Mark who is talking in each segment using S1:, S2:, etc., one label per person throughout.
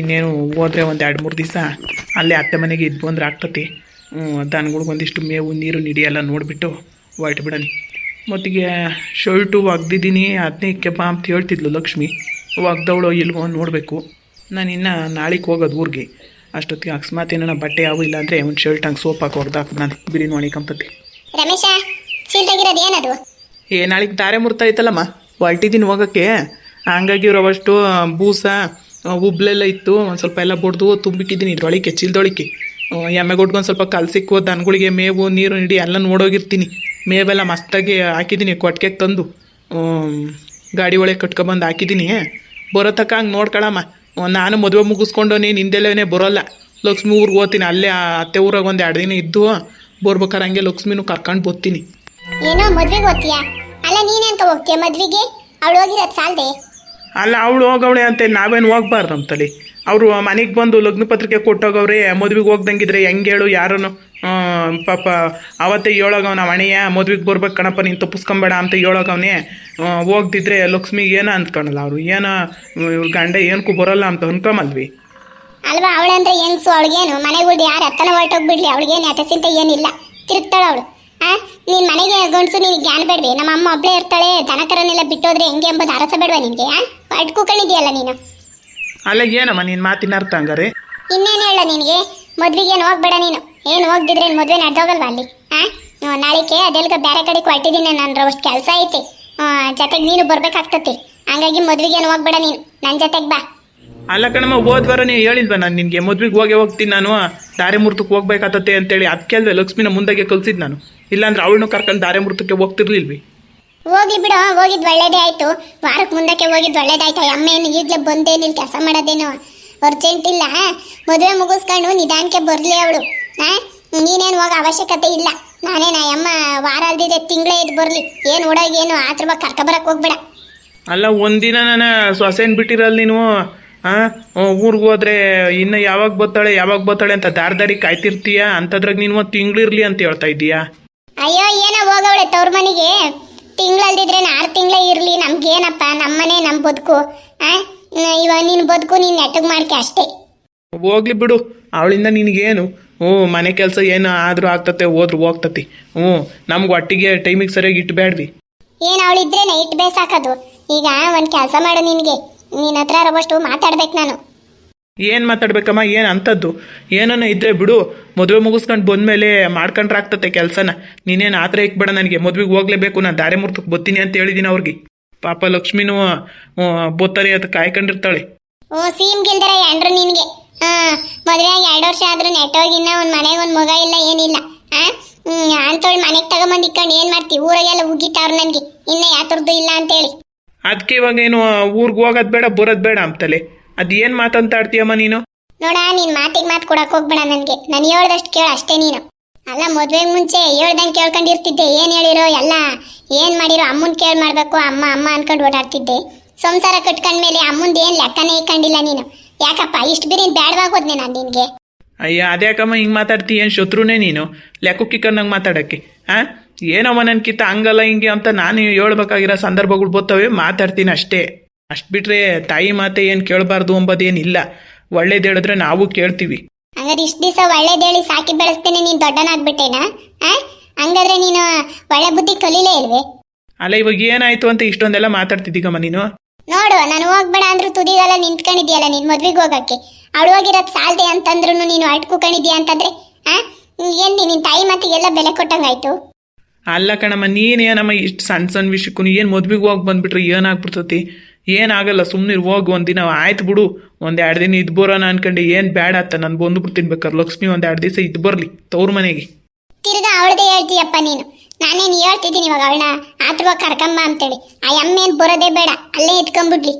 S1: ಇನ್ನೇನು ಹೋದ್ರೆ ಒಂದು ಎರಡು ಮೂರು ದಿವಸ ಅಲ್ಲೇ ಅತ್ತೆ ಮನೆಗೆ ಇದ್ದು ಅಂದ್ರೆ ಆಗ್ತತಿ. ದನಗಳಿಗೆ ಒಂದಿಷ್ಟು ಮೇವು ನೀರು ನಿಡಿ ಎಲ್ಲ ನೋಡಿಬಿಟ್ಟು ಹೊರಟು ಬಿಡನಿ. ಮತ್ತಿಗೆ ಶರ್ಟು ಒಗ್ದಿದ್ದೀನಿ ಅದನ್ನೇ ಇಕ್ಕಪ್ಪ ಅಂತ ಹೇಳ್ತಿದ್ಲು ಲಕ್ಷ್ಮಿ. ಒಗ್ದವಳು ಇಲ್ವೋ ನೋಡಬೇಕು. ನಾನು ಇನ್ನು ನಾಳೆಗೆ ಹೋಗೋದು ಊರಿಗೆ. ಅಷ್ಟೊತ್ತಿಗೆ ಅಕಸ್ಮಾತ್ ಏನೋ ಬಟ್ಟೆ ಯಾವ ಇಲ್ಲ ಅಂದರೆ ಒಂದು ಶರ್ಟ್ ಹಂಗೆ ಸೋಪ್ ಹಾಕಿ ಹೊಡೆದಾಕ್ದು ನಾನು ಬಿಡಿ ನೋಡಿ ಕಂಪತಿ
S2: ರಮೇಶ ಸೀಲ್ದಾಗಿರೋದು ಏನದು?
S1: ಏ ನಾಳೆಗೆ ದಾರೆ ಮುರ್ತಾ ಐತಲ್ಲಮ್ಮ ಹೊಲ್ಟಿದ್ದೀನಿ ಹೋಗೋಕ್ಕೆ. ಹಂಗಾಗಿ ರವಷ್ಟು ಬೂಸ ಉಬ್ಲೆಲ್ಲ ಇತ್ತು, ಒಂದು ಸ್ವಲ್ಪ ಎಲ್ಲ ಬಡ್ದು ತುಂಬಿಕ್ಕಿದ್ದೀನಿ ಇದ್ರೊಳಗೆ ಚೀಲ್ದೊಳಗೆ ಎಮ್ಮೆಗೊಡ್ಗೊಂದು ಸ್ವಲ್ಪ ಕಲ್ಸಿಕ್ಕು ದನಗಳಿಗೆ ಮೇವು, ನೀರು ನೀಡಿ ಎಲ್ಲ ನೋಡೋಗಿರ್ತೀನಿ. ಮೇವೆಲ್ಲ ಮಸ್ತಾಗಿ ಹಾಕಿದ್ದೀನಿ ಕೊಟ್ಟಿಗೆ ತಂದು. ಗಾಡಿ ಒಳಗೆ ಕಟ್ಕೊಬಂದು ಹಾಕಿದ್ದೀನಿ. ಬರೋ ತಕ್ಕ ಹಂಗೆ ನೋಡ್ಕೊಳಮ್ಮ. ನಾನು ಮದುವೆ ಮುಗಿಸ್ಕೊಂಡು ನೀನು ಹಿಂದೆಲ್ಲೇ ಬರೋಲ್ಲ. ಲಕ್ಷ್ಮಿ ಊರಿಗೆ ಹೋಗ್ತೀನಿ, ಅಲ್ಲೇ ಅತ್ತೆ ಊರಾಗ ಒಂದು ಎರಡು ದಿನ ಇದ್ದು, ಬರ್ಬೇಕಾರೆ ಹಂಗೆ ಲಕ್ಷ್ಮಿನು ಕರ್ಕೊಂಡು ಬರ್ತೀನಿ.
S2: ಏನೋ ಮದ್ವೆಗೆ ಹೋಗ್ತೀಯಾ? ಅಲ್ಲ ನೀನೇನು ಹೋಗ್ತೀಯ ಮದ್ವೆಗೆ? ಅವಳು ಹೋಗಿರೋದು ಸಾಲ್ದೆ.
S1: ಅಲ್ಲ, ಅವಳು ಹೋಗವಳೆ ಅಂತ ನಾವೇನು ಹೋಗ್ಬಾರ್ದು ಅಂತಲ್ಲಿ ಅವರು ಮನೆಗೆ ಬಂದು ಲಗ್ನ ಪತ್ರಿಕೆ ಕೊಟ್ಟೋಗವ್ರೆ, ಮದುವೆಗೆ ಹೋಗ್ದಂಗಿದ್ರೆ ಹೆಂಗೆ ಹೇಳು, ಯಾರನ್ನು? ಪಾಪ ಅವತ್ತೇ ಹೇಳೋಗವ್ನ ನಾವು ಮದುವೆಗೆ ಬರ್ಬೇಕು ಕಣಪ್ಪ, ನೀನು ತಪ್ಪಿಸ್ಕೊಂಬೇಡ ಅಂತ ಹೇಳೋಗವನೇ ಹೋಗ್ದಿದ್ರೆ ಲಕ್ಷ್ಮಿಗೆ ಏನೋ ಅಂದ್ಕೊಳಲ್ಲ ಅವರು. ಏನೋ, ಇವ್ರ ಗಂಡ ಏನಕ್ಕೂ ಬರೋಲ್ಲ ಅಂತ ಅನ್ಕೊಂಬಲ್ವಿ
S2: ಅಲ್ವಾ, ಅವಳಂದ್ರೆ ಹೆಂಗ್ಸು, ಅವಳಿಗೇನು? ಮನೆಗಳ್ದು ಯಾರು ಹತ್ತನ ಹೊರಟೋಗ್ಬಿಡ್ಲಿ, ಅವಳಿಗೇನು ಅಟಸಿಂತ ಏನಿಲ್ಲ. ತಿರುಗ್ತಾಳೆ ಅವಳು. ನೀನ್ ಮನೆಗೆ ಗಂಡಸು ನಿನಗೆ ಜ್ಞಾನ ಬೇಡ್ರಿ ನಮ್ಮ ಅಮ್ಮ ಒಬ್ಳೇ ಇರ್ತಾಳೆ ದನಕರನ್ನೆಲ್ಲ ಬಿಟ್ಟೋದ್ರೆ ಹೆಂಗೆ ಎಂಬುದು ಅರಸ ಬೇಡವಾ ನಿನಗೆ ಅಟ್ಕೂಕೊಂಡಿದ್ಯಲ್ಲ ನೀನು.
S1: ಅಲ್ಲ ಏನಮ್ಮ ನಿನ್ ಮಾತಿನ ಅರ್ಥ ಹಂಗಾರೆ?
S2: ಇನ್ನೇನು ಹೇಳ ನಿನಗೆ? ಮದ್ವಿಗೆ ಏನು ಹೋಗ್ಬೇಡ ನೀನು. ಏನು ಹೋಗ್ದಿದ್ರೆ ಮದ್ವೆ ನಡೆದೋಗಲ್ವಾ ಅಲ್ಲಿ ಆ? ನಾಳೆಗೆ ಅದೆಲ್ಗ ಬೇರೆ ಕಡೆ ಕೊಟ್ಟಿದ್ದೀನಿ ನನ್ನ ಅಷ್ಟು ಕೆಲಸ ಐತಿ. ಜೊತೆಗೆ ನೀನು ಬರ್ಬೇಕಾಗ್ತತಿ. ಹಂಗಾಗಿ ಮದ್ವೆಗೆ ಏನು ಹೋಗ್ಬೇಡ ನೀನು ನನ್ನ ಜೊತೆಗೆ ಬಾ.
S1: ಅಲ್ಲ ಕಣಮ್ಮ ಹೋದ್ ವಾರ ನೀವು ಹೇಳಿಲ್ವ ನಾನು ನಿನಗೆ? ಮದ್ವೆಗೆ ಹೋಗಿ ಹೋಗ್ತೀನಿ ನಾನು. ದಾರೆ ಮುರ್ತಕ್ಕೆ ಹೋಗ್ಬೇಕಾತತೆ ಅಂತೇಳಿ. ಅದಕ್ಕೆ ಲಕ್ಷ್ಮಿನ ಮುಂದಾಗೆ ಕಲ್ಸಿದ್ ನಾನು. ಇಲ್ಲಾಂದ್ರೆ ಅವಳನ್ನು ಕರ್ಕೊಂಡು ದಾರೆ ಮುರ್ತಕ್ಕೆ ಹೋಗ್ತಿರ್ಲಿಲ್ವಿ?
S2: ಹೋಗ್ಲಿ ಬಿಡು ಹೋಗಿದ್ ಒಳ್ಳೇದೇ ಆಯ್ತು. ವಾರಕ್ಕೆ ಮುಂದಕ್ಕೆ ಹೋಗಿದ್ ಒಳ್ಳೇದಾಯ್ತು ಅಮ್ಮ ಏನು ಈಗಲೇ ಬಂದೇನಿಲ್ಲ ಕೆಲಸ ಮಾಡೋದೇನು? ಅರ್ಜೆಂಟ್ ಇಲ್ಲ ಮದುವೆ ಮುಗಿಸ್ಕೊಂಡು ನಿಧಾನಕ್ಕೆ ಬರಲಿ ಅವಳು ಹಾಂ? ನೀನೇನು ಹೋಗೋ ಅವಶ್ಯಕತೆ ಇಲ್ಲ. ನಾನೇ ನಾ ಅಮ್ಮ ವಾರ ಅಲ್ದಿದೆ ತಿಂಗಳೇ ಇದ್ದು ಬರಲಿ. ಏನು ಓಡೋಗಿ ಏನು ಆತ್ರ ಕರ್ಕ ಕರ್ಕೊಬರಕ್ಕೆ ಹೋಗ್ಬೇಡ.
S1: ಅಲ್ಲ ಒಂದಿನ ನಾನು ಸೊಸೆನ್ ಬಿಟ್ಟಿರಲ್ಲ ನೀನು. ಹಾಂ ಊರಿಗೆ ಹೋದ್ರೆ ಇನ್ನು ಯಾವಾಗ ಬತ್ತಾಳೆ ಯಾವಾಗ ಬತ್ತಾಳೆ ಅಂತ ದಾರಿ ದಾರಿ ಕಾಯ್ತಿರ್ತೀಯ? ಅಂಥದ್ರಾಗ ನೀನು ಒಂದು ತಿಂಗಳಿರ್ಲಿ ಅಂತ ಹೇಳ್ತಾ ಇದ್ದೀಯಾ?
S2: ಅಯ್ಯೋ ಏನೋ ಹೋಗವಳೆ ತವ್ರ ಮನೆಗೆ. ತಿಂಗಳಲ್ದಿದ್ರೆ ಆರು ತಿಂಗಳ ಇರಲಿ ನಮ್ಗೇನಪ್ಪ? ನಮ್ಮನೆ ನಮ್ಮ ಬದುಕು. ಇವಾಗ ನೀನು ಬದುಕು ನೀನು ನೆಟ್ಟಗೆ ಮಾಡ್ಕೆ ಅಷ್ಟೇ.
S1: ಹೋಗ್ಲಿ ಬಿಡು ಅವಳಿಂದ ನಿನಗೇನು? ಹ್ಞೂ ಮನೆ ಕೆಲಸ ಏನು ಆದರೂ ಆಗ್ತತೆ ಹೋದ್ರು ಹೋಗ್ತತಿ. ಹ್ಞೂ ನಮ್ಗೆ ಒಟ್ಟಿಗೆ ಟೈಮಿಗೆ ಸರಿಯಾಗಿ ಇಟ್ಬೇಡ್ರಿ
S2: ಏನು ಅವಳಿದ್ರೇನೆ ಇಟ್ಬೇಸಾಕದು. ಬೇಸಾಕೋದು ಈಗ ಒಂದು ಕೆಲಸ ಮಾಡು ನಿನಗೆ. ನಿನ್ನ ಹತ್ರ ಇರೋವಷ್ಟು ಮಾತಾಡ್ಬೇಕು ನಾನು.
S1: ಏನು ಮಾತಾಡ್ಬೇಕಮ್ಮ? ಏನು ಅಂಥದ್ದು ಏನನ್ನ ಇದ್ರೆ ಬಿಡು. ಮದುವೆ ಮುಗಿಸ್ಕೊಂಡು ಬಂದಮೇಲೆ ಮಾಡ್ಕೊಂಡ್ರೆ ಆಗ್ತತೆ ಕೆಲಸನ. ನೀನೇನು ಆ ಥರ ಇಕ್ಬೇಡ ನನಗೆ. ಮದ್ವೆಗೆ ಹೋಗ್ಲೇಬೇಕು. ನಾನು ದಾರೆ ಮುರ್ತಕ್ಕೆ ಬತ್ತೀನಿ ಅಂತ ಹೇಳಿದ್ದೀನಿ ಅವ್ರಿಗೆ. ಪಾಪ ಲಕ್ಷ್ಮಿನೂ ಬೋತಾರೆ ಅದು ಕಾಯ್ಕೊಂಡಿರ್ತಾಳೆ.
S2: ಓ ಸೀಮ್ ಗಿಲ್ದರ ಎಂಡ್ರು ನಿನಗೆ. ಹಾಂ ಮದುವೆ ಆಗಿ ಎರಡು ವರ್ಷ ಆದ್ರೂ ನೆಟ್ಟೋಗಿ ಇನ್ನ ಒಂದು ಮನೆಗೆ ಒಂದು ಮಗ ಇಲ್ಲ ಏನಿಲ್ಲ. ಆ? ಅಂತೇಳಿ ಮನೆಗೆ ತಗೊಂಬಂದು ಇಕ್ಕೊಂಡು ಏನು ಮಾಡ್ತೀವಿ ಊರಾಗೆಲ್ಲ ಉಗಿತಾವ್ರು ನನಗೆ. ಇನ್ನ ಯಾತರದ್ದು ಇಲ್ಲ ಅಂತೇಳಿ.
S1: ಅದಕ್ಕೆ ಇವಾಗ ಏನು ಊರಿಗೆ ಹೋಗೋದು ಬೇಡ, ಬರೋದು ಬೇಡ ಅಂತಲೇ. ಅದು ಏನು ಮಾತಂತಾಡ್ತೀಯಮ್ಮ ನೀನು?
S2: ನೋಡ, ನೀನ್ ಮಾತಿಗೆ ಮಾತು ಕೊಡಕ್ ಹೋಗ್ಬೇಡ ನನಗೆ. ನಾನು ಹೇಳ್ದಷ್ಟು ಕೇಳ ಅಷ್ಟೇ ನೀನು. ಅಲ್ಲ ಮದ್ವೆಗೆ ಮುಂಚೆ ಹೇಳ್ದಂಗೆ ಕೇಳ್ಕೊಂಡಿರ್ತಿದ್ದೆ. ಏನು ಹೇಳಿರೋ ಎಲ್ಲ ಏನು ಮಾಡಿರೋ ಅಮ್ಮನ್ ಕೇಳಿ ಮಾಡ್ಬೇಕು, ಅಮ್ಮ ಅಮ್ಮ ಅನ್ಕೊಂಡು ಓಡಾಡ್ತಿದ್ದೆ. ಸಂಸಾರ ಕಟ್ಕೊಂಡ್ಮೇಲೆ ಅಮ್ಮಂದು ಏನು ಲೆಕ್ಕನೇ ಇಕ್ಕಂಡಿಲ್ಲ ನೀನು. ಯಾಕಪ್ಪ, ಇಷ್ಟು ಬಿರಿ ಬೇಡವಾಗೋದ್ನೆ ನಾನು ನಿನಗೆ?
S1: ಅಯ್ಯ ಅದ್ಯಾಕಮ್ಮ ಹಿಂಗೆ ಮಾತಾಡ್ತಿ ಏನು ಶತ್ರುನೇ ನೀನು? ಲೆಕ್ಕಕ್ಕಿಕ್ಕನ್ನಂಗೆ ಮಾತಾಡೋಕ್ಕೆ ಹಾಂ ಏನಮ್ಮ ನನ್ಕಿತ್ತ ಹಂಗಲ್ಲ ಹಿಂಗೆ ಅಂತ ನಾನು ಹೇಳ್ಬೇಕಾಗಿರೋ ಸಂದರ್ಭಗಳು ಬರ್ತವೆ ಮಾತಾಡ್ತೀನಿ ಅಷ್ಟೇ. ಅಷ್ಟು ಬಿಟ್ರೆ ತಾಯಿ ಮಾತೆ ಏನು ಕೇಳಬಾರ್ದು ಅಂಬೋದೇನಿಲ್ಲ. ಒಳ್ಳೇದು ಹೇಳಿದ್ರೆ ನಾವು ಕೇಳ್ತೀವಿ.
S2: ಹಂಗಾದ್ರೆ ಇಷ್ಟು ದಿವಸ ಒಳ್ಳೇದೇಳಿ ಸಾಕಿ ಬೆಳೆಸ್ತೇನೆ ನೀನು ದೊಡ್ಡನಾಗ್ಬಿಟ್ಟೇನಾ? ಆ? ಹಂಗಾದ್ರೆ ನೀನು ಒಳ್ಳೆ ಬುದ್ಧಿ ಕಲೀಲೇ ಇಲ್ವೇ?
S1: ಅಲ್ಲ ಇವಾಗ ಏನಾಯ್ತು ಅಂತ ಇಷ್ಟೊಂದೆಲ್ಲ ಮಾತಾಡ್ತಿದ್ದೀಗಮ್ಮ ನೀನು?
S2: ನೋಡು ನಾನು ಹೋಗ್ಬೇಡ ಅಂದ್ರೆ ತುದಿಗೆಲ್ಲ ನಿಂತ್ಕೊಂಡಿದ್ಯಲ್ಲ ನೀನು ಮದ್ವೆಗೆ ಹೋಗಕ್ಕೆ. ಅವಳು ಹೋಗಿರೋದು ಸಾಲ್ದೆ ಅಂತಂದ್ರೂ ನೀನು ಅಟ್ಕೊಂಡಿದ್ಯಾ ಅಂತಂದ್ರೆ ಆ? ಏನ್ ನಿನ್ನ ತಾಯಿ ಮಾತಿಗೆಲ್ಲ ಬೆಲೆ ಕೊಟ್ಟಂಗಾಯ್ತು?
S1: ಅಲ್ಲ ಕಣಮ್ಮ ನೀನೇನಮ್ಮ ಇಷ್ಟು ಸಣ್ಣ ಸಣ್ಣ ವಿಷಯಕ್ಕೂ ಏನು ಮದ್ವೆಗೆ ಹೋಗಿ ಬಂದ್ಬಿಟ್ರೆ ಏನಾಗ್ಬಿಡ್ತತಿ? ಏನಾಗಲ್ಲ ಸುಮ್ಮನೆ ಹೋಗಿ ಒಂದಿನ ಆಯ್ತು ಬಿಡು ಒಂದು ಎರಡು ದಿನ ಇದ್ದು ಬರೋಣ ಅನ್ಕಂಡು. ಏನು ಬೇಡ ಅಂತ ನಾನು ಬಂದ್ಬಿಡ್ತೀನಿ ಬೇಕಾದ್ರೆ ಲಕ್ಷ್ಮಿ ಒಂದು ಎರಡು ದಿವಸ ಇದ್ ಬರಲಿ ತವ್ರ ಮನೆಗೆ.
S2: ತಿರ್ಗಾ ಅವಳದೇ ಹೇಳ್ತೀಯಪ್ಪ ನೀನು. ನಾನೇನು ಹೇಳ್ತಿದ್ದೀನಿ ಇವಾಗ ಅವಳನ್ನ? ಆತ್ರ ಕರ್ಕಂಬ ಅಂತೇಳಿ. ಆ ಅಮ್ಮೇನು ಬರೋದೇ ಬೇಡ ಅಲ್ಲೇ ಇಟ್ಕೊಂಬಿಡ್ಲಿ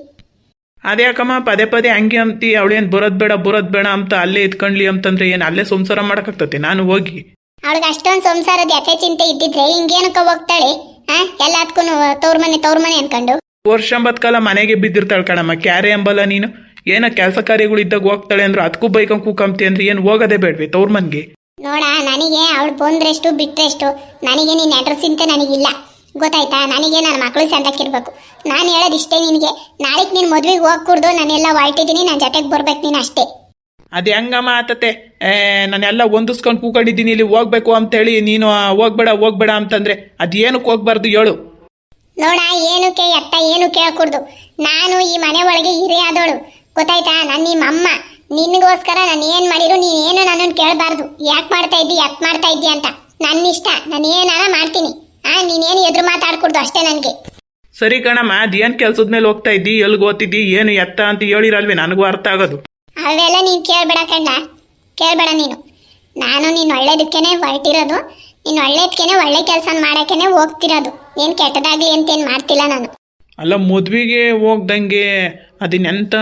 S1: ಅದ್ಯಾಕಮ್ಮ ಪದೇ ಪದೇ ಹಂಗೆ ಅಂತಿ ಅವಳೇನು ಬರೋದು ಬೇಡ ಬರೋದು ಬೇಡ ಅಂತ ಅಲ್ಲೇ ಇದ್ಕೊಂಡ್ಲಿ ಅಂತಂದ್ರೆ ಏನು ಅಲ್ಲೇ ಸಂಸಾರ ಮಾಡೋಕ್ಕಾಗ್ತತೆ? ನಾನು ಹೋಗಿ.
S2: ಅವಳಿಗೆ ಅಷ್ಟೊಂದು ಸಂಸಾರದ ಯಾಕೆ ಚಿಂತೆ ಇದ್ದಿದ್ರೆ ಹಿಂಗೇನಕ್ಕ ಹೋಗ್ತಾಳೆ ಆ? ಎಲ್ಲದಕ್ಕೂ ತವ್ರ ಮನೆ ತವ್ರ ಮನೆ ಅನ್ಕೊಂಡು.
S1: ವರ್ಷಂಬತ್ ಕಾಲ ಮನೆಗೆ ಬಿದ್ದಿರ್ತಾಳೆ ಕಣಮ್ಮ ಕ್ಯಾರೆ ಎಂಬಲ್ಲ ನೀನು? ಏನೋ ಕೆಲಸ ಕಾರ್ಯಗಳು ಇದ್ದಾಗ ಹೋಗ್ತಾಳೆ ಅಂದ್ರೆ ಅದಕ್ಕೂ ಬೈಕಂಕೂ ಕೂಕಂತಿ ಅಂದ್ರೆ ಏನು ಹೋಗೋದೇ ಬೇಡ್ವಿ ತವ್ರ ಮನ್ಗೆ?
S2: ನೋಡ ನನಗೆ ಅವಳು ಬಂದ್ರೆಷ್ಟು ಬಿಟ್ರೆಷ್ಟು ನನಗೆ ನಿನ್ನ ಅಡ್ರೆಸ್ ಇಂತ ನನಗಿಲ್ಲ. ಗೊತ್ತಾಯ್ತಾ? ನನಗೆ ನನ್ನ ಮಕ್ಕಳು ಸಂತಕ್ಕಿರ್ಬೇಕು. ನಾನು ಹೇಳೋದು ಇಷ್ಟೇ ನಿನಗೆ. ನಾಳೆ ನೀನು ಮದುವೆಗೆ ಹೋಗ್ಕೂಡ್ದು ನಾನೆಲ್ಲ ಹೊರಟಿದ್ದೀನಿ ನನ್ನ ಜೊತೆಗೆ ಬರ್ಬೇಕು ನೀನು ಅಷ್ಟೇ.
S1: ಅದು ಹೆಂಗಮ್ಮ ಆತತೆ ನಾನೆಲ್ಲ ಹೊಂದಿಸ್ಕೊಂಡು ಕೂಕೊಂಡಿದ್ದೀನಿ ಇಲ್ಲಿ ಹೋಗ್ಬೇಕು ಅಂತೇಳಿ ನೀನು ಹೋಗ್ಬೇಡ ಹೋಗ್ಬೇಡ ಅಂತಂದ್ರೆ ಅದೇನಕ್ಕೆ ಹೋಗ್ಬಾರ್ದು ಹೇಳು.
S2: ನೋಡ ಏನಕ್ಕೆ ಅತ್ತ ಏನು ಕೇಳ್ಕೂಡ್ದು ನಾನು ಈ ಮನೆ ಒಳಗೆ ಹಿರಿಯಾದವಳು. ಗೊತ್ತಾಯ್ತಾ? ನನ್ನ ನಿಮ್ಮ ಅಮ್ಮ ನಿನಗೋಸ್ಕರ ನಾನು ಏನು ಮಾಡಿರು ನೀನು ಏನು ನನ್ನನ್ನು ಕೇಳಬಾರ್ದು. ಯಾಕೆ ಮಾಡ್ತಾ ಇದ್ದಿ ಯಾಕೆ ಮಾಡ್ತಾ ಇದ್ದಿ ಅಂತ. ನನ್ನ ಇಷ್ಟ ನಾನು ಏನಾರ ಮಾಡ್ತೀನಿ. ಆ ನೀನೇನು ಎದುರು ಮಾತಾಡ್ಕೊಡ್ದು ಅಷ್ಟೇ ನನಗೆ.
S1: ಸರಿ ಕಣಮ್ಮ ಅದೇನು ಕೆಲ್ಸದ ಮೇಲೆ ಹೋಗ್ತಾ ಇದ್ದಿ ಎಲ್ಲಿಗೆ ಓದ್ತಿದ್ದಿ ಏನು ಎತ್ತ ಅಂತ ಹೇಳಿರಲ್ವೇ ನನಗೂ ಅರ್ಥ ಆಗೋದು.
S2: ಅವೆಲ್ಲ ನೀನು ಕೇಳಬೇಡ ಕಣ್ಣ. ಕೇಳಬೇಡ ನೀನು. ನಾನು ನೀನು ಒಳ್ಳೇದಕ್ಕೇನೆ ಹೊರಟಿರೋದು ನೀನು ಒಳ್ಳೇದಕ್ಕೇನೆ ಒಳ್ಳೆ ಕೆಲಸ ಮಾಡೋಕ್ಕೇನೆ ಹೋಗ್ತಿರೋದು. ಏನು ಕೆಟ್ಟದಾಗ್ಲಿ ಅಂತೇನು ಮಾಡ್ತಿಲ್ಲ ನಾನು.
S1: ಅಲ್ಲ ಮದುವೆಗೆ ಹೋಗ್ದಂಗೆ ಅದನ್ನೆಂತ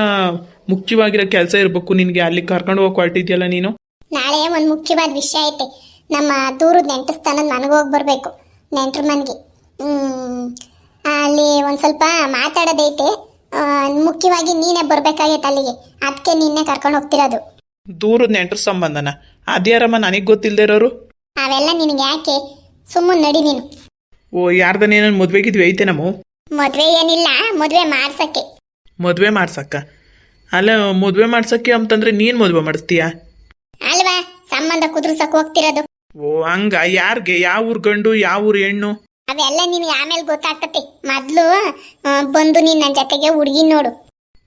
S1: ಮುಖ್ಯವಾಗಿರೋ ಕೆಲಸ ಇರಬೇಕು ನಿನಗೆ ಅಲ್ಲಿ ಕರ್ಕೊಂಡು ಹೋಗೋ ಕ್ವಾಲಿಟಿ ಇದೆಯಲ್ಲ ನೀನು?
S2: ನಾಳೆ ಒಂದು ಮುಖ್ಯವಾದ ವಿಷಯ ಐತೆ. ನಮ್ಮ ದೂರದ ನೆಂಟಸ್ಥಾನ ನನಗೆ ಹೋಗಿ ಬರಬೇಕು ನೆಂಟ್ರ ಮನೆಗೆ. ಅಲ್ಲಿ ಒಂದು ಸ್ವಲ್ಪ ಮಾತಾಡೋದೈತೆ. ಆ, ಮುಖ್ಯವಾಗಿ ನೀನೇ ಬರ್ಬೇಕಾಗೈತೆ ಅಲ್ಲಿಗೆ. ಅದಕ್ಕೆ ನಿನ್ನೆ ಕರ್ಕೊಂಡು ಹೋಗ್ತಿರೋದು.
S1: ದೂರದ ನೆಂಟ್ರ ಸಂಬಂಧನ? ಅದ್ಯಾರಮ್ಮ ನನಗೆ ಗೊತ್ತಿಲ್ಲದೆ ಇರೋರು?
S2: ಅವೆಲ್ಲ ನಿನಗೆ ಯಾಕೆ? ಸುಮ್ಮನೆ ನಡಿ ನೀನು.
S1: ಓ ಯಾರ್ದನೇನೋ ಮದುವೆಗಿದ್ವಿ ಐತೆ ನಮ್ಮ
S2: ಮದುವೆ ಏನಿಲ್ಲ ಮದುವೆ ಮಾಡ್ಸಕ್ಕೆ.
S1: ಮದುವೆ ಮಾಡ್ಸಕ್ಕ? ಅಲ್ಲ ಮದುವೆ ಮಾಡ್ಸಕ್ಕೆ ಅಂತಂದ್ರೆ ನೀನು ಮದುವೆ ಮಾಡಿಸ್ತೀಯಾ?
S2: ಅಲ್ವಾ? ಸಂಬಂಧ ಕುದುರ್ಸಕ್ ಹೋಗ್ತಿರೋದು.
S1: ಓ ಹಂಗ? ಯಾರ್ಗೆ? ಯಾವ ಊರ್ ಗಂಡು ಯಾವ ಊರ್ ಹೆಣ್ಣು?
S2: ಅವೆಲ್ಲ ನಿನ್ಗೆ ಆಮೇಲೆ ಗೊತ್ತಾಗ್ತತಿ. ಮೊದ್ಲು ಆ, ಬಂದು ನೀನ್ ನನ್ನ ಜೊತೆಗೆ ಹುಡುಗಿ ನೋಡು.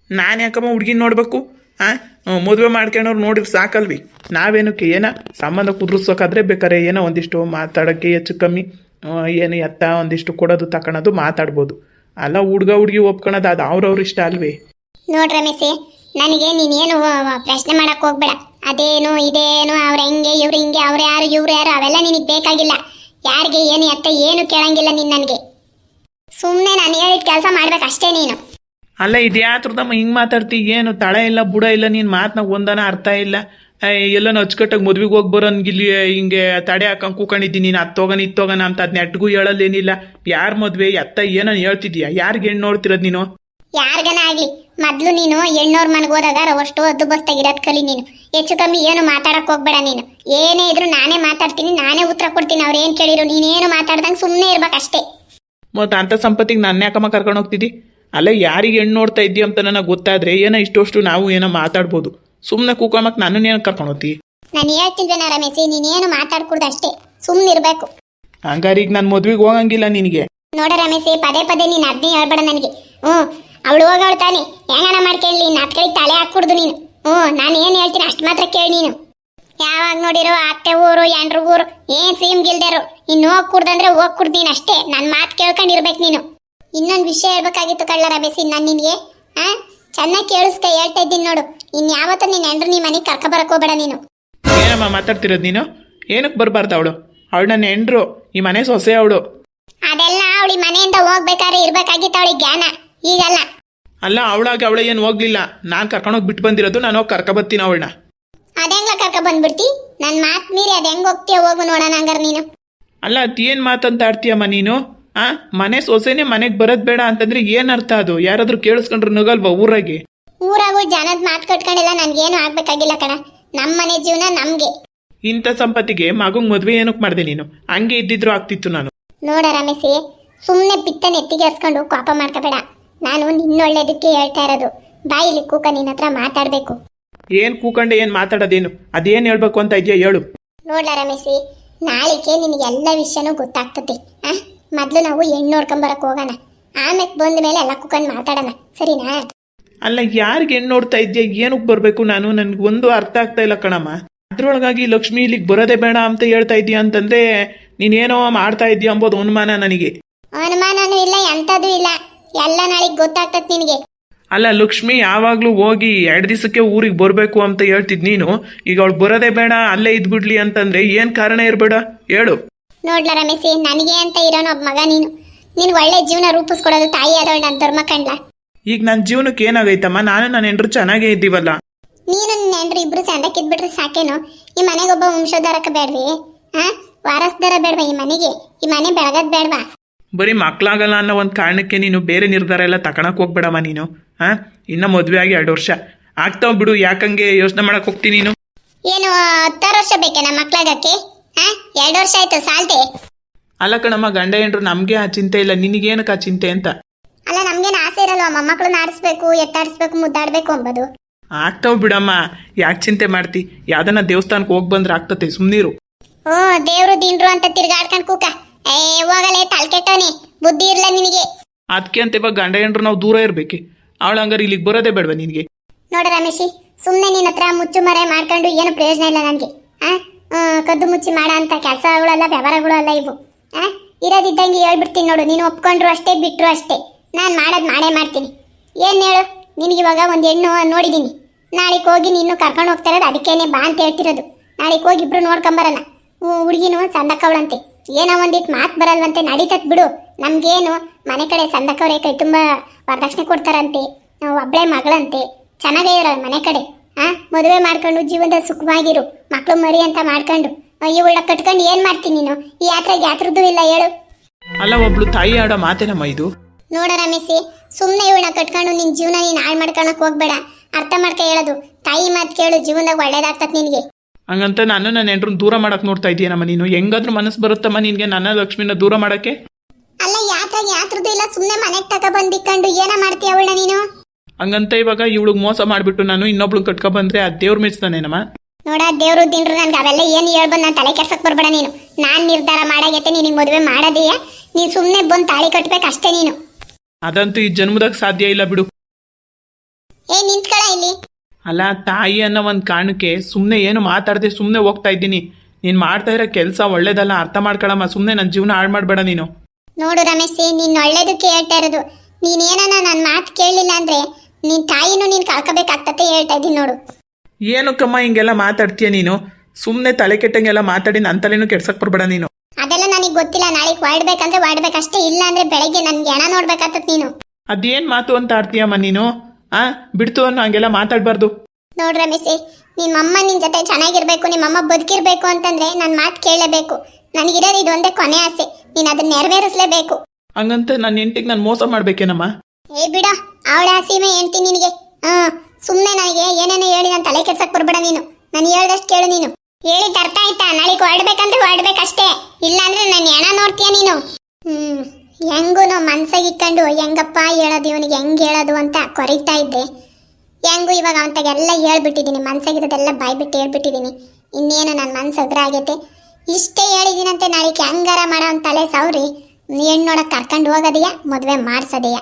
S1: ನಾನು ಯಾಕಮ್ಮ ಹುಡ್ಗಿನ ನೋಡ್ಬೇಕು? ಆ? ಮದುವೆ ಮಾಡ್ಕೊಂಡವ್ರು ನೋಡಿದ್ರೆ ಸಾಕಲ್ವಿ. ನಾವೇನಕ್ಕೆ? ಏನ? ಸಂಬಂಧ ಕುದುರ್ಸೋಕಾದ್ರೆ ಬೇಕಾರೆ ಏನೋ ಒಂದಿಷ್ಟು ಮಾತಾಡೋಕ್ಕೆ ಹೆಚ್ಚು ಕಮ್ಮಿ ಆ, ಏನು ಎತ್ತ ಒಂದಿಷ್ಟು ಕೊಡೋದು ತಕೊಳೋದು ಮಾತಾಡ್ಬೋದು. ಅಲ್ಲ ಹುಡ್ಗ ಹುಡ್ಗಿ ಒಪ್ಕೊಳೋದು ಅದು ಅವ್ರವ್ರ ಇಷ್ಟ ಅಲ್ವೇ?
S2: ನೋಡ್ ರಮೇಶ್ ನನಗೆ ನೀನೇನು ಪ್ರಶ್ನೆ ಮಾಡಕ್ ಹೋಗ್ಬೇಡ. ಅದೇನು ಇದೇನು ಅವ್ರ ಹೆಂಗೆ ಇವ್ರು ಹಿಂಗೆ ಅವ್ರು ಯಾರು ಇವ್ರು ಯಾರು ಅವೆಲ್ಲ ನಿನಗೆ ಬೇಕಾಗಿಲ್ಲ. ಯಾರಿಗೆ ಏನು ಎತ್ತ ಏನು ಕೇಳಂಗಿಲ್ಲ ನೀನು ನನಗೆ. ಸುಮ್ಮನೆ ನಾನು ಹೇಳಿದ ಕೆಲಸ ಮಾಡ್ಬೇಕಷ್ಟೇ ನೀನು.
S1: ಅಲ್ಲ ಇದು ಯಾತ್ರದಮ್ಮ ಹಿಂಗೆ ಮಾತಾಡ್ತಿ? ಏನು ತಳ ಇಲ್ಲ ಬುಡ ಇಲ್ಲ ನೀನು ಮಾತನ್ನ ಒಂದನ ಅರ್ಥ ಇಲ್ಲ. ಎಲ್ಲ ಅಚ್ಚುಕಟ್ಟಾಗಿ ಮದ್ವೆಗೆ ಹೋಗಿ ಬರೋನ್ಗೆ ಇಲ್ಲಿ ಹಿಂಗೆ ತಡೆ ಹಾಕೊಂಡು ಕೂಕೊಂಡಿದ್ದೀನಿ ನೀನು ಹತ್ತೋಗನ ಇತ್ತೋಗನ ಅಂತ ಅದ್ ನೆಟ್ಗೂ ಹೇಳಲ್ಲೇನಿಲ್ಲ. ಯಾರ ಮದ್ವೆ ಎತ್ತ ಏನೋ ಹೇಳ್ತಿದ್ಯಾ? ಯಾರಿಗೆ ಹೆಣ್ಣು ನೋಡ್ತಿರೋದು ನೀನು?
S2: ಯಾರಿಗನ ಆಗ್ಲಿ. ಮೊದ್ಲು ನೀನು ಹೆಣ್ಣೋರ್ ಮನೆಗೆ ಹೋದಾಗ ರವಷ್ಟು ಬಸ್ತಾಗಿ ಇರೋದ್ ಕಲಿ ನೀನು. ಹೆಚ್ಚು ಕಮ್ಮಿ ಏನು ಮಾತಾಡಕ್ ಹೋಗ್ಬೇಡ ನೀನು. ಏನೇ ಇದ್ರು ನಾನೇ ಮಾತಾಡ್ತೀನಿ ನಾನೇ ಉತ್ತರ ಕೊಡ್ತೀನಿ. ಅವ್ರು ಏನ್ ಕೇಳಿರು ನೀನೇನು ಮಾತಾಡ್ದಂಗೆ ಸುಮ್ಮನೆ ಇರ್ಬೇಕಷ್ಟೇ
S1: ಮತ್ತು ಅಂಥ ಸಂಪತ್ತಿಗೆ ನನ್ನ ಯಾಕಮ್ಮ ಕರ್ಕೊಂಡು ಹೋಗ್ತಿದ್ದಿ ಅಲ್ಲ ಯಾರಿಗೆ ಹೆಣ್ಣು ನೋಡ್ತಾ ಇದ್ದೀಯ ಅಂತ ನನಗೆ ಗೊತ್ತಾದ್ರೆ ಏನೋ ಇಷ್ಟೋಷ್ಟು ನಾವು ಏನೋ ಮಾತಾಡ್ಬೋದು. ಸುಮ್ಮನೆ ಕೂಕೊಂಬಕ್ಕೆ ನನ್ನನ್ನೇನು ಕರ್ಕೊಂಡು ಹೋಗ್ತಿ?
S2: ನಾನು ಹೇಳ್ತಿದ್ದೇನೆ ರಮೇಶ್ ನೀನೇನು ಮಾತಾಡ್ಕೂಡ್ದು ಅಷ್ಟೇ. ಸುಮ್ಮನೆ ಇರ್ಬೇಕು.
S1: ಹಂಗಾರೀಗ ಈಗ ನಾನು ಮದ್ವೆಗೆ ಹೋಗಂಗಿಲ್ಲ ನಿನಗೆ.
S2: ನೋಡ ರಮೇಶ್ ಪದೇ ಪದೇ ನೀನು ಅದನ್ನೇ ಹೇಳ್ಬೇಡ ನನಗೆ. ಹ್ಞೂ ಅವಳು ಹೋಗವಳು ತಾನೆ ಹೆಂಗನ ಮಾಡ್ಕೊಳ್ಳಿ ನೀನು ಕೈ ತಲೆ ಹಾಕ್ಬಿಡ್ದು ನೀನು. ಹ್ಞೂ ನಾನು ಏನು ಹೇಳ್ತೀನಿ ಅಷ್ಟು ಮಾತ್ರ ಕೇಳಿ ನೀನು. ಯಾವಾಗ ನೋಡಿರೋ ಅತ್ತೆ ಊರು ಎಂಡ್ರ ಊರು ಏನ್ ಸೀಮ್ ಗಿಲ್ದರು ಇನ್ನು ಹೋಗ್ ಕುಡ್ದಂದ್ರೆ ಹೋಗ್ ಅಷ್ಟೇ. ನನ್ನ ಮಾತು ಕೇಳ್ಕೊಂಡಿರ್ಬೇಕು ನೀನು. ಇನ್ನೊಂದು ವಿಷಯ ಹೇಳ್ಬೇಕಾಗಿತ್ತು ಕಳ್ಳ ಬೇಸಿ ನಾನು ನಿನಗೆ. ಆ? ಚೆನ್ನಾಗಿ ಕೇಳಿಸ್ಕ ಹೇಳ್ತಾ ಇದ್ದೀನಿ ನೋಡು. ಇನ್ ಯಾವತ್ತೂ ನೀನು ಎಂಡ್ರು ನೀ ಮನೆಗೆ ಕರ್ಕ ಬರಕ್ ಹೋಗ್ಬೇಡ ನೀನು.
S1: ಏನಮ್ಮ ಮಾತಾಡ್ತಿರೋದು ನೀನು? ಏನಕ್ಕೆ ಬರಬಾರ್ದು ಅವಳು? ಅವಳು ನನ್ನ ಎಂಡ್ರು ಈ ಮನೆ ಸೊಸೆ ಅವಳು.
S2: ಅದೆಲ್ಲ ಅವಳಿ ಮನೆಯಿಂದ ಹೋಗ್ಬೇಕಾದ್ರೆ ಇರ್ಬೇಕಾಗಿತ್ತು ಅವಳಿಗೆ ಜ್ಞಾನ. ಈಗಲ್ಲ.
S1: ಅಲ್ಲ ಅವಳಾಗಿ ಅವಳೇ ಏನು ಹೋಗ್ಲಿಲ್ಲ. ನಾನು ಕರ್ಕೊಂಡೋಗಿ ಬಿಟ್ಟು ಬಂದಿರೋದು ನಾನು ಹೋಗಿ ಕರ್ಕೊಬತ್ತೀನಿ ಅವಳನ್ನ.
S2: ಅದೆಂಗ್ಲ ಕರ್ಕ ಬಂದ್ಬಿಡ್ತಿ? ನನ್ ಮಾತ್ ಮೀರಿ ಅದೆಂಗ್ ಹೆಂಗ್ ಹೋಗ್ತೀಯ ಹೋಗು ನೋಡೋಣ ಹಂಗಾರ ನೀನು.
S1: ಅಲ್ಲ ಅದೇನು ಮಾತಂತ ಆಡ್ತೀಯಮ್ಮ ನೀನು? ಆ? ಮನೆ ಸೊಸೆನೇ ಮನೆಗೆ ಬರೋದು ಬೇಡ ಅಂತಂದ್ರೆ ಏನು ಅರ್ಥ ಅದು? ಯಾರಾದ್ರೂ ಕೇಳಿಸ್ಕೊಂಡ್ರೆ ನಗಲ್ವಾ ಊರಾಗೆ?
S2: ಊರಾಗೂ ಜನದ ಮಾತ್ ಕಟ್ಕೊಂಡಿಲ್ಲ ನನ್ಗೇನು ಆಗ್ಬೇಕಾಗಿಲ್ಲ ಕಣ. ನಮ್ ಮನೆ ಜೀವನ ನಮ್ಗೆ.
S1: ಇಂಥ ಸಂಪತ್ತಿಗೆ ಮಗಂಗೆ ಮದುವೆ ಏನಕ್ಕೆ ಮಾಡಿದೆ ನೀನು? ಹಂಗೆ ಇದ್ದಿದ್ರು ಆಗ್ತಿತ್ತು ನಾನು.
S2: ನೋಡ ರಮೇಶಿ ಸುಮ್ನೆ ಪಿತ್ತ ನೆತ್ತಿಗೆ ಹಸ್ಕೊಂಡು ಕೋಪ ಮಾಡ್ಕೋಬೇಡ. ನಾನು ನಿನ್ನೊಳ್ಳೇದಕ್ಕೆ ಹೇಳ್ತಾ ಇರೋದು. ಬಾಯಿಲಿ ಕೂಕ ನಿನ್ನ ಹತ್ರ ಮಾತಾಡ್ಬೇಕು.
S1: ಏನು ಕೂಕಂಡೆ ಏನು ಮಾತಾಡೋದೇನು? ಅದೇನು ಹೇಳ್ಬೇಕು ಅಂತ ಇದೆಯಾ ಹೇಳು.
S2: ನೋಡ್ಲ ರಮೇಶಿ ನಾಳಿಕೆ ನಿನಗೆ ಎಲ್ಲ ವಿಷಯನೂ ಗೊತ್ತಾಗ್ತದೆ. ಆ ಮೊದ್ಲು ನಾವು ಹೆಣ್ಣು ನೋಡ್ಕೊಂಬರಕ್ ಹೋಗೋಣ. ಆಮೇಲೆ ಬಂದ ಮೇಲೆ ಎಲ್ಲ ಕೂಕಂಡು ಮಾತಾಡೋಣ. ಸರಿನಾ?
S1: ಅಲ್ಲ ಯಾರಿಗೆ ಹೆಣ್ಣು ನೋಡ್ತಾ ಇದೆಯಾ? ಏನಕ್ಕೆ ಬರಬೇಕು ನಾನು? ನನಗೆ ಒಂದು ಅರ್ಥ ಆಗ್ತಾ ಇಲ್ಲ ಕಣಮ್ಮ. ಅದ್ರೊಳಗಾಗಿ ಲಕ್ಷ್ಮಿ ಇಲ್ಲಿಗೆ ಬರೋದೇ ಬೇಡ ಅಂತ ಹೇಳ್ತಾ ಇದೀಯ ಅಂತಂದ್ರೆ ನೀನೇನೋ ಮಾಡ್ತಾ ಇದೀಯ ಅಂಬೋದು ಅನುಮಾನ ನನಗೆ.
S2: ಅನುಮಾನನೂ ಇಲ್ಲ ಎಂಥದ್ದು ಇಲ್ಲ. ಎಲ್ಲ ನಾಳೆಗೆ ಗೊತ್ತಾಗ್ತದೆ ನಿನಗೆ.
S1: ಅಲ್ಲ ಲಕ್ಷ್ಮಿ ಯಾವಾಗ್ಲೂ ಹೋಗಿ ಎರಡು ದಿವಸಕ್ಕೆ ಊರಿಗೆ ಬರಬೇಕು ಅಂತ ಹೇಳ್ತಿದ್ ನೀನು. ಈಗ ಅವಳು ಬರೋದೇ ಬೇಡ ಅಲ್ಲೇ ಇದ್ಬಿಡ್ಲಿ ಅಂತಂದ್ರೆ ಏನ್ ಕಾರಣ ಇರಬೇಡ? ಹೇಳು.
S2: ನೋಡ್ಲ ರಮೇಶಿ ನನಗೆ ಅಂತ ಇರೋನು ಒಬ್ಬ ಮಗ ನೀನು. ನೀನು ಒಳ್ಳೆ ಜೀವನ ರೂಪಿಸ್ಕೊಡೋದು ತಾಯಿ ಆದವಳು ನನ್ನ ಧರ್ಮ ಕಂಡ್ಲ
S1: ಈಗ ನನ್ನ ಜೀವನಕ್ಕೆ ಏನಾಗೈತಮ್ಮ? ನಾನು ನನ್ನ ಹೆಂಡ್ರು ಚೆನ್ನಾಗೇ ಇದ್ದೀವಲ್ಲ?
S2: ನೀನು ನಿನ್ನ ಹೆಂಡ್ರು ಇಬ್ರು ಚಂದಕ್ಕಿದ್ಬಿಟ್ರೆ ಸಾಕೇನು? ಈ ಮನೆಗೊಬ್ಬ ವಂಶೋದ್ಧಾರಕ ಬೇಡ್ವಿ ಹಾ? ವಾರಸ್ದಾರ ಬೇಡ್ವಾ ಈ ಮನೆಗೆ? ಈ ಮನೆ ಬೆಳಗದ್ ಬೇಡ್ವಾ?
S1: ಬರೀ ಮಕ್ಕಳಾಗಲ್ಲ ಅನ್ನೋ ಒಂದು ಕಾರಣಕ್ಕೆ ನೀನು ಬೇರೆ ನಿರ್ಧಾರ ಎಲ್ಲ ತಕೊಳಕ್ಕೆ ಹೋಗ್ಬೇಡಮ್ಮ ನೀನು ಹಾ ಇನ್ನ ಮದುವೆ ಆಗಿ ಎರಡು ವರ್ಷ. ಆಗ್ತಾವ ಬಿಡು ಯಾಕಂಗೆ ಯೋಚನೆ ಮಾಡಕ್ ಹೋಗ್ತೀನಿ ನೀನು?
S2: ಏನು ಹತ್ತಾರು ವರ್ಷ ಬೇಕೇನ ಮಕ್ಕಳಾಗಕ್ಕೆ ಹಾ ಎರಡು ವರ್ಷ ಆಯ್ತು ಸಾಲ್ತೆ?
S1: ಅಲ್ಲ ಕಣಮ್ಮ ಗಂಡ ಏನ್ರು ನಮಗೆ ಆ ಚಿಂತೆ ಇಲ್ಲ ನಿನಗೇನಕ್ಕೆ ಆ ಚಿಂತೆ ಅಂತ?
S2: ಅಲ್ಲ ನಮ್ಗೇನು ಆಸೆ ಇರಲ್ವಾ? ಮೊಮ್ಮಕ್ಕಳನ್ನ ಆಡಿಸ್ಬೇಕು ಎತ್ತಾಡಿಸ್ಬೇಕು ಮುದ್ದಾಡ್ಬೇಕು ಅಂಬೋದು.
S1: ಆಗ್ತಾವ್ ಬಿಡಮ್ಮ ಯಾಕೆ ಚಿಂತೆ ಮಾಡ್ತಿ? ಯಾವ್ದನ್ನ ದೇವಸ್ಥಾನಕ್ಕೆ ಹೋಗಿ ಬಂದ್ರೆ ಆಗ್ತತೆ ಸುಮ್ನೀರು.
S2: ಓ ದೇವ್ರು ದೀನ್ರು ಅಂತ ತಿರ್ಗಾಡ್ಕೊಂಡ್ ಕೂಕ. ಏ ಹೋಗಲೇ ತಲ್ಕೆಟ್ಟವನಿ ಬುದ್ಧಿ ಇರಲ್ಲ ನಿನಗೆ.
S1: ಅದಕ್ಕೆ ಅಂತ ಇವಾಗ ಗಂಡ ಹೆಂಡ್ರು ನಾವು ದೂರ ಇರ್ಬೇಕು. ಅವಳು ಹಂಗಾರೆ ಇಲ್ಲಿಗೆ ಬರೋದೇ ಬೇಡವಾ ನಿನಗೆ?
S2: ನೋಡ ರಮೇಶಿ ಸುಮ್ಮನೆ ನಿನ್ನ ಹತ್ರ ಮುಚ್ಚು ಮರೆ ಮಾಡ್ಕೊಂಡು ಏನು ಪ್ರಯೋಜನ ಇಲ್ಲ ನನಗೆ. ಆ? ಆ, ಕದ್ದು ಮುಚ್ಚಿ ಮಾಡ ಅಂತ ಕೆಲಸಗಳೆಲ್ಲ ವ್ಯವಹಾರಗಳೆಲ್ಲ ಇವು. ಆ? ಇರೋದಿದ್ದಂಗೆ ಹೇಳ್ಬಿಡ್ತೀನಿ ನೋಡು ನೀನು ಒಪ್ಕೊಂಡ್ರು ಅಷ್ಟೇ ಬಿಟ್ರು ಅಷ್ಟೇ. ನಾನು ಮಾಡೋದು ಮಾಡೇ ಮಾಡ್ತೀನಿ. ಏನು ಹೇಳು? ನಿನಗೆ ಇವಾಗ ಒಂದು ಹೆಣ್ಣು ನೋಡಿದ್ದೀನಿ ನಾಳೆಗೆ ಹೋಗಿ ನೀನು ಕರ್ಕೊಂಡು ಹೋಗ್ತಾ ಇರೋದು ಅದಕ್ಕೇನೆ ಬಾ ಅಂತ ಹೇಳ್ತಿರೋದು. ನಾಳೆಗೆ ಹೋಗಿ ಇಬ್ರು ನೋಡ್ಕೊಂಬರಲ್ಲ ಹುಡುಗಿನು ಸಂದಕ್ಕವಳಂತೆ ಏನೋ ಒಂದಿಟ್ಟು ಮಾತು ಬರಲ್ವಂತೆ ನಡೀತತ್ ಬಿಡು. ನಮ್ಗೇನು ಮನೆ ಕಡೆ ಸಂದಕ್ಕವ್ರೆ ಕೈ ತುಂಬ ವರದಕ್ಷಿಣೆ ಕೊಡ್ತಾರಂತೆ. ನಾವು ಒಬ್ಳೆ ಮಗಳಂತೆ. ಚೆನ್ನಾಗೇ ಇರೋಳು ಮನೆ ಕಡೆ. ಆ ಮದುವೆ ಮಾಡ್ಕೊಂಡು ಜೀವನದ ಸುಖವಾಗಿರು. ಮಕ್ಕಳು ಮರಿ ಅಂತ ಮಾಡ್ಕೊಂಡು. ಇವಳ ಕಟ್ಕೊಂಡು ಏನ್ ಮಾಡ್ತೀನಿ ನೀನು? ಈ ಯಾತ್ರೆಗೆ ಯಾತ್ರದ್ದು ಇಲ್ಲ ಹೇಳು.
S1: ಅಲ್ಲ ಒಬ್ಳು ತಾಯಿ ಆಡೋ ಮಾತೇನಮ್ಮ ಇದು?
S2: ನೋಡ ರಮೇಶಿ ಸುಮ್ಮನೆ ಇವಳನ್ನ ಕಟ್ಕೊಂಡು ನಿನ್ನ ಜೀವನ ನೀನು ಹಾಳು ಮಾಡ್ಕೊಳಕ್ ಹೋಗ್ಬೇಡ. ಅರ್ಥ ಮಾಡ್ಕೊ ಹೇಳೋದು. ತಾಯಿ ಮಾತು ಕೇಳು ಜೀವನದಾಗ ಒಳ್ಳೇದಾಗ್ತದೆ ನಿನಗೆ.
S1: ಹಂಗಂತ ನಾನು ನನ್ನ ಹೆಂಡ್ರನ್ನ ದೂರ ಮಾಡಕ್ ನೋಡ್ತಾ ಇದೀಯನಮ್ಮ ನೀನು? ಹೆಂಗಾದ್ರೂ ಮನಸ್ಸು ಬರುತ್ತಮ್ಮ ನಿನಗೆ ನನ್ನ ಲಕ್ಷ್ಮಿನ ದೂರ ಮಾಡಕ್ಕೆ?
S2: ಅಲ್ಲ ಯಾತ್ರೆಗೆ ಯಾತ್ರದ್ದು ಇಲ್ಲ ಸುಮ್ಮನೆ ಮನೆಗೆ ತಕ ಬಂದಿಕ್ಕಂಡು ಏನ ಮಾಡ್ತೀಯ ಅವಳನ್ನ ನೀನು?
S1: ಹಂಗಂತ ಇವಾಗ ಇವಳಿಗೆ ಮೋಸ ಮಾಡಿಬಿಟ್ಟು ನಾನು ಇನ್ನೊಬ್ಳು ಕಟ್ಕೊ ಬಂದ್ರೆ ಆ ದೇವ್ರ ಮೆಚ್ತಾನೇನಮ್ಮ
S2: ನೋಡ ದೇವ್ರು ದಿನ್ರು ನನ್ಗೆ ಅವೆಲ್ಲ ಏನು ಹೇಳ್ಬಂದು ನಾನು ತಲೆ ಕೆಡ್ಸಕ್ ಬರ್ಬೇಡ ನೀನು. ನಾನು ನಿರ್ಧಾರ ಮಾಡಾಗೈತೆ ನಿನಗೆ ಮದುವೆ ಮಾಡೋದೀಯ. ನೀನು ಸುಮ್ಮನೆ ಬಂದು ತಾಳಿ ಕಟ್ಬೇಕು ಅಷ್ಟೇ ನೀನು.
S1: ಅದಂತೂ ಈ ಜನ್ಮದಾಗ ಸಾಧ್ಯ ಇಲ್ಲ ಬಿಡು.
S2: ಏ ನಿಂತ್ಕೊಳ ಇಲ್ಲಿ.
S1: ಅಲ್ಲ ತಾಯಿ ಅನ್ನೋ ಒಂದು ಕಾರಣಕ್ಕೆ ಸುಮ್ಮನೆ ಏನು ಮಾತಾಡದೆ ಸುಮ್ಮನೆ ಹೋಗ್ತಾ ಇದ್ದೀನಿ. ನೀನು ಮಾಡ್ತಾ ಇರೋ ಕೆಲಸ ಒಳ್ಳೇದಲ್ಲ ಅರ್ಥ ಮಾಡ್ಕೊಳಮ್ಮ. ಸುಮ್ಮನೆ ನನ್ನ ಜೀವನ ಹಾಳು ಮಾಡಬೇಡ ನೀನು.
S2: ನೋಡು ರಮೇಶ್ ನೀನು ಒಳ್ಳೇದಕ್ಕೆ ಹೇಳ್ತಾ ಇರೋದು. ನೀನೇನ ನನ್ನ ಮಾತು ಕೇಳಲಿಲ್ಲ ಅಂದರೆ ನಿನ್ನ ತಾಯಿನೂ ನೀನು ಕಳ್ಕೋಬೇಕಾಗ್ತತೆ ಹೇಳ್ತಾ ಇದ್ದೀನಿ ನೋಡು.
S1: ಏನಕ್ಕಮ್ಮ ಹಿಂಗೆಲ್ಲ ಮಾತಾಡ್ತೀಯ ನೀನು? ಸುಮ್ಮನೆ ತಲೆ ಕೆಟ್ಟಂಗೆಲ್ಲ ಮಾತಾಡಿ ನನ್ನ ತಲೆನೂ ಕೆಡ್ಸಕ್ ಬರಬೇಡ ನೀನು.
S2: ಅದೆಲ್ಲ ನನಗೆ ಗೊತ್ತಿಲ್ಲ. ನಾಳೆಗೆ ಹೊರಡ್ಬೇಕಂದ್ರೆ ಹೊರಡ್ಬೇಕಷ್ಟೇ ಇಲ್ಲ ಅಂದರೆ ಬೆಳಗ್ಗೆ ನನ್ಗೆ ಹಣ ನೋಡ್ಬೇಕಾಗ್ತದೆ ನೀನು.
S1: ಅದೇನು ಮಾತು ಅಂತ ಆಡ್ತೀಯಮ್ಮ ನೀನು? ಆ? ಬಿಡ್ತು ಅನ್ನೋ ಹಂಗೆಲ್ಲ ಮಾತಾಡಬಾರ್ದು.
S2: ನೋಡ್ರ ಮಿಸ್ಸಿ ನಿಮ್ಮಮ್ಮ ನಿನ್ ಜೊತೆ ಚೆನ್ನಾಗಿರ್ಬೇಕು ನಿಮ್ಮಮ್ಮ ಬದುಕಿರ್ಬೇಕು ಅಂತಂದ್ರೆ ನನ್ನ ಮಾತು ಕೇಳಲೇಬೇಕು. ನನಗಿರೋದು ಇದೊಂದೇ ಕೊನೆ ಆಸೆ. ನೀನು ಅದನ್ನ ನೆರವೇರಿಸಲೇಬೇಕು.
S1: ಹಂಗಂತ ನನ್ನ ಹೆಂಡತಿಗೆ ನಾನು ಮೋಸ ಮಾಡ್ಬೇಕೇನಮ್ಮ?
S2: ಏ ಬಿಡ ಅವಳ ಆಸೀಮೆ ಹೇಳ್ತೀನಿ ನಿನಗೆ. ಹಾ ಸುಮ್ಮನೆ ನನಗೆ ಏನೇನೋ ಹೇಳಿ ನಾನು ತಲೆ ಕೆಡ್ಸಕ್ ಬರ್ಬೇಡ ನೀನು. ನಾನು ಹೇಳ್ದಷ್ಟು ಕೇಳು ನೀನು. ಹೇಳಿದ ಅರ್ಥ ಆಯ್ತಾ? ನಾಳೆಗೆ ಹೊರಡ್ಬೇಕಂದ್ರೆ ಹೊರಡ್ಬೇಕಷ್ಟೇ. ಇಲ್ಲಾಂದ್ರೆ ನಾನು ಹೆಣ ನೋಡ್ತೀಯ ನೀನು? ಹ್ಮ್. ಹೆಂಗೂನು ಮನ್ಸಾಗಿಕ್ಕಂಡು ಹೆಂಗಪ್ಪ ಹೇಳೋದು ಇವನಿಗೆ, ಹೆಂಗೆ ಹೇಳೋದು ಅಂತ ಕೊರಿತಾ ಇದ್ದೆ. ಹೆಂಗು ಇವಾಗ ಅವಂತಾಗೆಲ್ಲ ಹೇಳ್ಬಿಟ್ಟಿದ್ದೀನಿ ಮನ್ಸಾಗಿರೋದೆಲ್ಲ ಬಾಯ್ಬಿಟ್ಟು ಹೇಳ್ಬಿಟ್ಟಿದ್ದೀನಿ ಇನ್ನೇನು ನನ್ನ ಮನ್ಸು ಅಗ್ರ ಆಗೈತೆ. ಇಷ್ಟೇ ಹೇಳಿದ್ದೀನಂತೆ ನಾಳೆಗೆ, ಹೆಂಗಾರ ಮಾಡೋ ತಲೆ ಸೌರಿ ಹೆಣ್ಣು ನೋಡಕ್ಕೆ ಕರ್ಕೊಂಡು ಹೋಗೋದೆಯಾ? ಮದುವೆ ಮಾಡ್ಸೋದೆಯಾ?